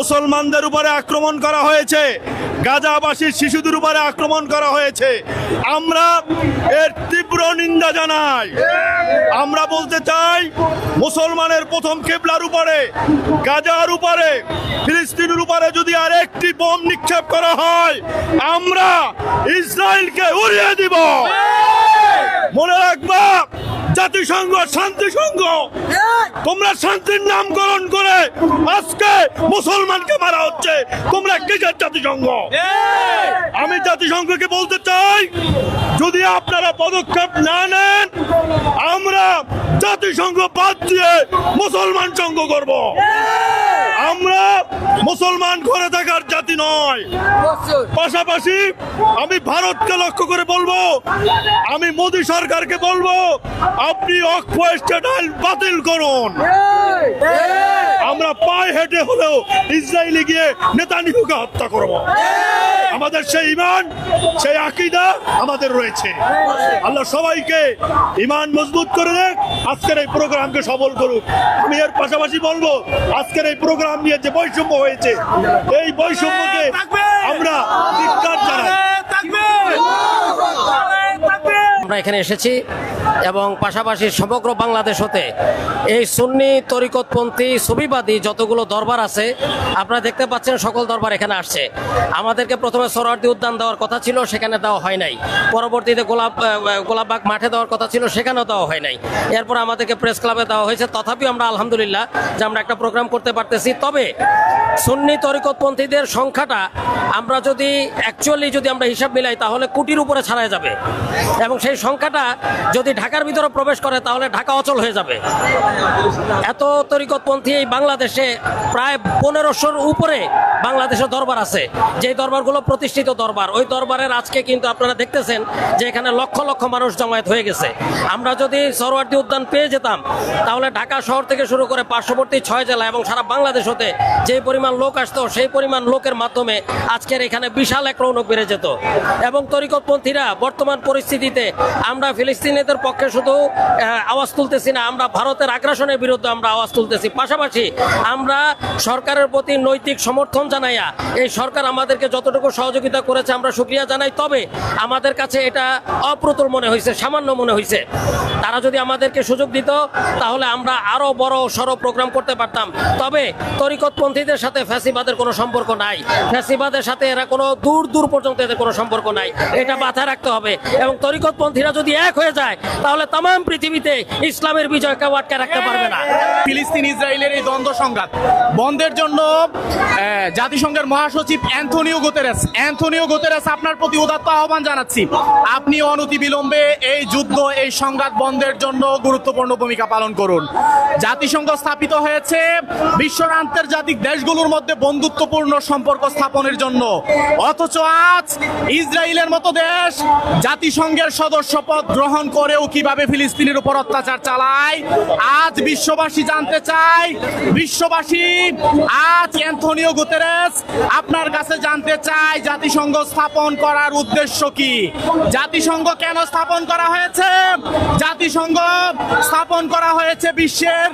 মুসলমানদের উপরে আক্রমণ করা হয়েছে। গাজাবাসীর শিশুদের উপরে আক্রমণ করা হয়েছে। আমরা এর তীব্র নিন্দা জানাই। আমরা বলতে চাই, মুসলমানের প্রথম কেবলার উপরে, গাজার উপরে, ফিলিস্তিনের উপরে যদি আর একটি বোম নিক্ষেপ করা হয়, আমরা ইসরায়েলকে উড়িয়ে দিব। মনে রাখবা জাতিসংঘ শান্তি সংঘ তোমরা শান্তির নামকরণ করে আজকে মুসলমানকে মারা হচ্ছে। তোমরা কিসের জাতিসংঘ? আমি জাতিসংঘকে বলতে চাই, যদি আপনারা পদক্ষেপ না নেন, আমরা জাতিসংঘ বাদ দিয়ে মুসলমান সংঘ করব। আমরা মুসলমান ঘরে থাকার জাতি নয়। পাশাপাশি আমি ভারতকে লক্ষ্য করে বলব আমি মোদী সরকারকে বলব আপনি অক্ষ বাতিল করুন। আমরা পায়ে হেঁটে হলেও ইসরায়েলে গিয়ে নেতানিহুকে হত্যা করব। আমাদের সেই ইমান সেই আকিদা আমাদের রয়েছে। আল্লাহ সবাইকে ইমান মজবুত করে দেখ আজকের এই প্রোগ্রামকে সফল করুক। আমি এর পাশাপাশি বলব আজকের এই প্রোগ্রাম নিয়ে যে বৈষম্য হয়েছে এই বৈষম্যকে আমরা ধিক্কার জানাই। আমরা এখানে এসেছি এবং পাশাপাশি সমগ্র বাংলাদেশ হতে এই সুন্নি তরিকতপন্থী সুবিবাদী যতগুলো দরবার আছে, আপনারা দেখতে পাচ্ছেন সকল দরবার এখানে আসছে। আমাদেরকে প্রথমে সরোয়ার্দি উদ্যান দেওয়ার কথা ছিল, সেখানে দেওয়া হয় নাই। পরবর্তীতে গোলাপ গোলাপবাগ মাঠে দেওয়ার কথা ছিল, সেখানেও দেওয়া হয় নাই। এরপর আমাদেরকে প্রেস ক্লাবে দেওয়া হয়েছে। তথাপিও আমরা আলহামদুলিল্লাহ যে আমরা একটা প্রোগ্রাম করতে পারতেছি। তবে সুন্নি তরিকতপন্থীদের সংখ্যাটা আমরা যদি অ্যাকচুয়ালি যদি আমরা হিসাব মিলাই, তাহলে কোটির উপরে ছাড়াই যাবে। এবং সেই সংখ্যাটা যদি ঢাকার ভিতরে প্রবেশ করে, তাহলে ঢাকা অচল হয়ে যাবে। এত তরিকতপন্থী এই বাংলাদেশে প্রায় পনেরোশোর উপরে বাংলাদেশের দরবার আছে। যে দরবারগুলো প্রতিষ্ঠিত দরবার, ওই দরবারের আজকে কিন্তু আপনারা দেখতেছেন যে এখানে লক্ষ লক্ষ মানুষ জমায়েত হয়ে গেছে। আমরা যদি সরোয়ার্দী উদ্যান পেয়ে যেতাম, তাহলে ঢাকা শহর থেকে শুরু করে পার্শ্ববর্তী ছয় জেলা এবং সারা বাংলাদেশ হতে যে পরিমাণ লোক আসতো, সেই পরিমাণ লোকের মাধ্যমে আজকের এখানে বিশাল এক রৌনক বেড়ে যেত। এবং তরিকতপন্থীরা বর্তমান পরিস্থিতিতে আমরা ফিলিস্তিনিদের পক্ষে শুধু আওয়াজ তুলতেছি না, আমরা ভারতের আগ্রাসনের বিরুদ্ধে আমরা আওয়াজ তুলতেছি। পাশাপাশি আমরা সরকারের প্রতি নৈতিক সমর্থন জানাইয়া, এই সরকার আমাদেরকে যতটুকু সহযোগিতা করেছে আমরা সুক্রিয়া জানাই। তবে আমাদের কাছে এটা অপ্রতুল মনে হয়েছে সামান্য মনে হয়েছে তারা যদি আমাদেরকে সুযোগ দিত, তাহলে আমরা আরও বড় সড় প্রোগ্রাম করতে পারতাম। তবে তরিকতপন্থীদের সাথে ফ্যাসিবাদের কোনো সম্পর্ক নাই। ফ্যাসিবাদের সাথে এরা কোনো দূর দূর পর্যন্ত এদের কোনো সম্পর্ক নাই। এটা মাথায় রাখতে হবে। এবং তরিকতপন্থীরা যদি এক হয়ে যায় তাহলে তাম পৃথিবীতে ইসলামের বিজয় কেউ আটকে রাখতে পারবে না। ফিলিস্তিন, ইসরায়েলের এই দ্বন্দ্ব সংঘাত। বন্ধের জন্য জাতিসংঘের মহাসচিব অ্যান্থনিও গোতেরেস। অ্যান্থনিও গোতেরেস, আপনার প্রতি উদাত্ত আহ্বান জানাচ্ছি। আপনি অনতি বিলম্বে এই যুদ্ধ, এই সংঘাত বন্ধের জন্য গুরুত্বপূর্ণ ভূমিকা পালন করুন। জাতিসংঘ স্থাপিত হয়েছে বিশ্বের আন্তর্জাতিক দেশগুলোর মধ্যে বন্ধুত্বপূর্ণ সম্পর্ক স্থাপনের জন্য। অথচ আজ ইসরায়েলের মতো দেশ জাতিসংঘের সদস্য পদ গ্রহণ করেও কীভাবে ফিলিস্তিনের উপর অত্যাচার চালায়? আজ বিশ্ববাসী জানতে চায়, বিশ্ববাসী, আজ অ্যান্থনিও গুতেরেস আপনার কাছে জানতে চায় জাতিসংঘ স্থাপন করার উদ্দেশ্য কি? জাতিসংঘ কেন স্থাপন করা হয়েছে? জাতিসংঘ স্থাপন করা হয়েছে বিশ্বের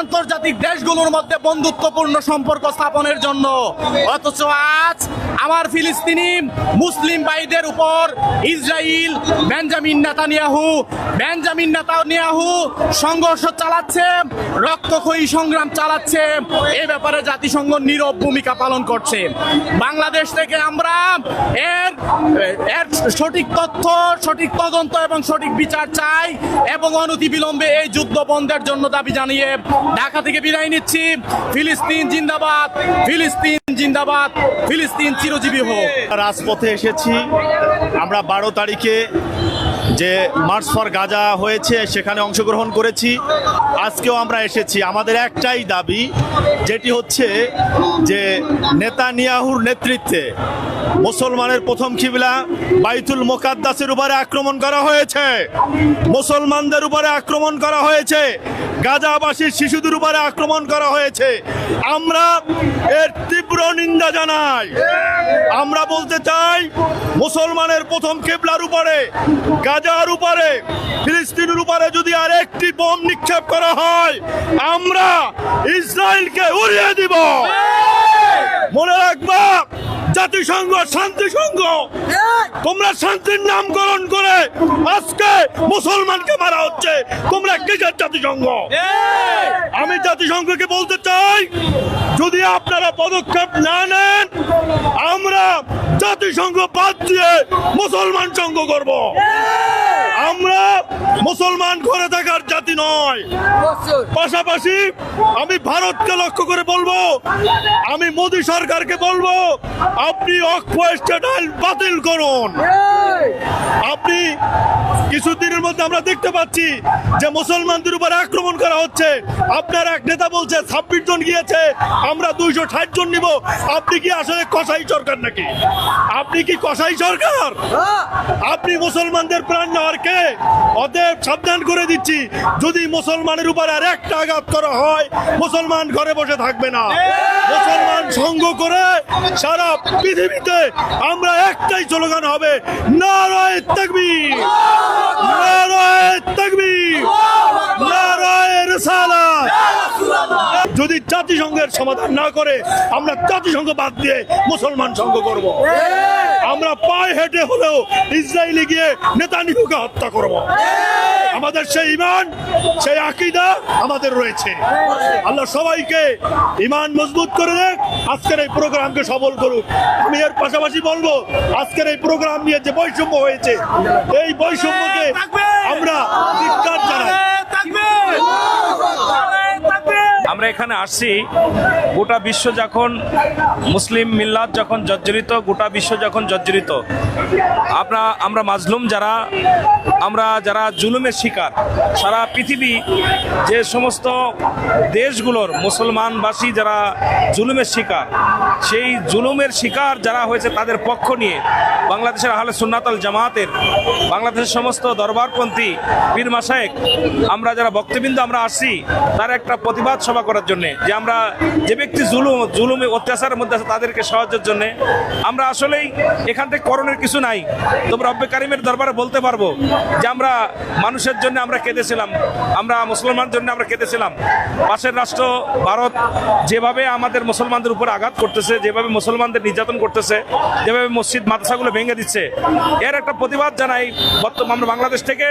আন্তর্জাতিক দেশগুলোর মধ্যে বন্ধুত্বপূর্ণ সম্পর্ক স্থাপনের জন্য। অথচ আজ আমার ফিলিস্তিনি মুসলিম ভাইদের উপর Israel Benjamin Netanyahu Benjamin Netanyahu সংঘর্ষ চালাচ্ছে, রক্তক্ষয়ী সংগ্রাম চালাচ্ছে, এ ব্যাপারে জাতিসংঘ নীরব ভূমিকা পালন করছে। বাংলাদেশ থেকে আমরা এর এর সঠিক তথ্য, সঠিক তদন্ত এবং সঠিক বিচার চাই এবং অনতি বিলম্বে এই যুদ্ধ বন্ধের জন্য দাবি জানিয়ে ঢাকা থেকে বিদায় নিচ্ছি। ফিলিস্তিন জিন্দাবাদ ফিলিস্তিন জিন্দাবাদ, ফিলিস্তিন চিরজীবী হোক। রাজপথে এসেছি। আমরা বারো তারিখে যে মার্চ ফর গাজা হয়েছে, সেখানে অংশগ্রহণ করেছি। আজকেও আমরা এসেছি। আমাদের একটাই দাবি, যেটি হচ্ছে যে নেতানিয়াহুর নেতৃত্বে মুসলমানের প্রথম কিবলা বাইতুল মোকাদ্দাসের উপরে আক্রমণ করা হয়েছে। মুসলমানদের উপরে আক্রমণ করা হয়েছে। গাজাবাসীর শিশুদের উপরে আক্রমণ করা হয়েছে। আমরা এর তীব্র নিন্দা জানাই। আমরা বলতে চাই, মুসলমানের প্রথম কেবলার উপরে, গাজার উপরে, ফিলিস্তিনের উপরে যদি আর একটি বোম নিক্ষেপ করা হয়, আমরা ইসরায়েলকে উড়িয়ে দিব। জাতিসংঘ শান্তি সংঘ তোমরা শান্তির নামকরণ করে আজকে মুসলমানকে মারা হচ্ছে। তোমরা কিসের জাতিসংঘ? আমি জাতিসংঘকে বলতে চাই যদি আপনারা পদক্ষেপ না নেন জাতিসংঘ বাদ দিয়ে মুসলমান সংঘ করব। আমরা মুসলমান ঘরে থাকার জাতি নয়। পাশাপাশি আমি ভারতকে লক্ষ্য করে বলব, আমি মোদী সরকারকে বলব, আপনি অক্ষ স্টেটাল বাতিল করুন। আপনি কিছুদিনের মধ্যে আমরা দেখতে পাচ্ছি যে মুসলমানদের উপর আক্রমণ করা হচ্ছে। আপনার এক নেতা বলছে, ছাব্বিশ জন গিয়েছে, আমরা দুইশো ষাট জন নিব। আপনি কি আসলে কসাই সরকার নাকি? আপনি কি কসাই সরকার? আপনি মুসলমানদের প্রাণ নেওয়ার কে? অতএব সাবধান করে দিচ্ছি। যদি মুসলমানের উপর আর একটা আঘাত করা হয় মুসলমান ঘরে বসে থাকবে না। মুসলমান সঙ্গ করে সারা পৃথিবীতে আমরা একটাই স্লোগান হবে নারায় তাকবীর। নারায় তাকবীর। নারায় রিসালাত। যদি জাতিসংঘের সমাধান না করে আমরা জাতিসংঘ বাদ দিয়ে মুসলমান সংঘ করব। আমরা পায়ে হেঁটে হলেও ইসরায়েলে গিয়ে নেতা নেতানিহুকে হত্যা করব। আমাদের সেই ইমান সেই আকিদা আমাদের রয়েছে। আল্লাহ সবাইকে ইমান মজবুত করে দেখ আজকের এই প্রোগ্রামকে সফল করুক। আমি এর পাশাপাশি বলব আজকের এই প্রোগ্রাম নিয়ে যে বৈষম্য হয়েছে এই বৈষম্যকে আমরা ধিক্কার জানাই। আমরা এখানে আসছি, গোটা বিশ্ব যখন মুসলিম মিল্লাত যখন জর্জরিত, গোটা বিশ্ব যখন জর্জরিত। আমরা আমরা মাজলুম যারা, আমরা যারা জুলুমের শিকার, সারা পৃথিবী যে সমস্ত দেশগুলোর মুসলমানবাসী যারা জুলুমের শিকার সেই জুলুমের শিকার যারা হয়েছে তাদের পক্ষ নিয়ে বাংলাদেশের আহলে সুন্নাতল জামাতের, বাংলাদেশের সমস্ত দরবারপন্থী পীর মাসায়েক আমরা যারা বক্তবৃন্দ আমরা আসছি, তার একটা প্রতিবাদ সভা করার জন্যে যে আমরা যে ব্যক্তি জুলুম, জুলুমে অত্যাচারের মধ্যে আছে তাদেরকে সাহায্যের জন্যে, আমরা আসলেই এখান থেকে করণের কিছু নাই। তবে রব্বে কারিমের দরবারে বলতে পারব যে আমরা মানুষের জন্য আমরা কেঁদেছিলাম, আমরা মুসলমান জন্য আমরা কেঁদেছিলাম। পাশের রাষ্ট্র, ভারত, যেভাবে আমাদের মুসলমানদের উপর আঘাত করতেছে যেভাবে মুসলমানদের নির্যাতন করতেছে যেভাবে মসজিদ মাদ্রাসাগুলো ভেঙে দিচ্ছে এর একটা প্রতিবাদ জানাই বর্তমান আমরা বাংলাদেশ থেকে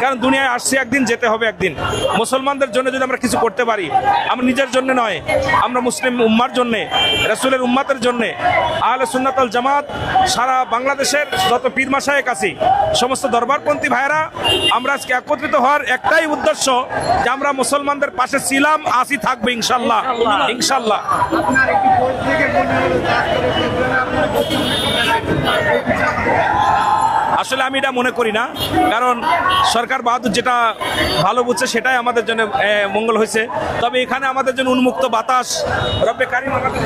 কারণ দুনিয়ায় আসছি একদিন যেতে হবে একদিন। মুসলমানদের জন্য যদি আমরা কিছু করতে পারি আমরা নিজের জন্য নয় আমরা মুসলিম উম্মার জন্য রসুলের উম্মাতের জন্য আহলে সুন্নাতল জামাত সারা বাংলাদেশের যত পীর মাসায়েক আছি সমস্ত দরবারপন্থী ভাইয়েরা আমরা আজকে একত্রিত হওয়ার একটাই উদ্দেশ্য যে আমরা মুসলমানদের পাশে ছিলাম আসি থাকবে ইনশাল্লাহ। ইনশাল্লাহ। আমি এটা মনে করি না। কারণ সরকার বাহাদুর যেটা ভালো বুঝছে, সেটাই আমাদের জন্য মঙ্গল হয়েছে। তবে এখানে আমাদের জন্য উন্মুক্ত বাতাস। রব্বে কারিম আমাদের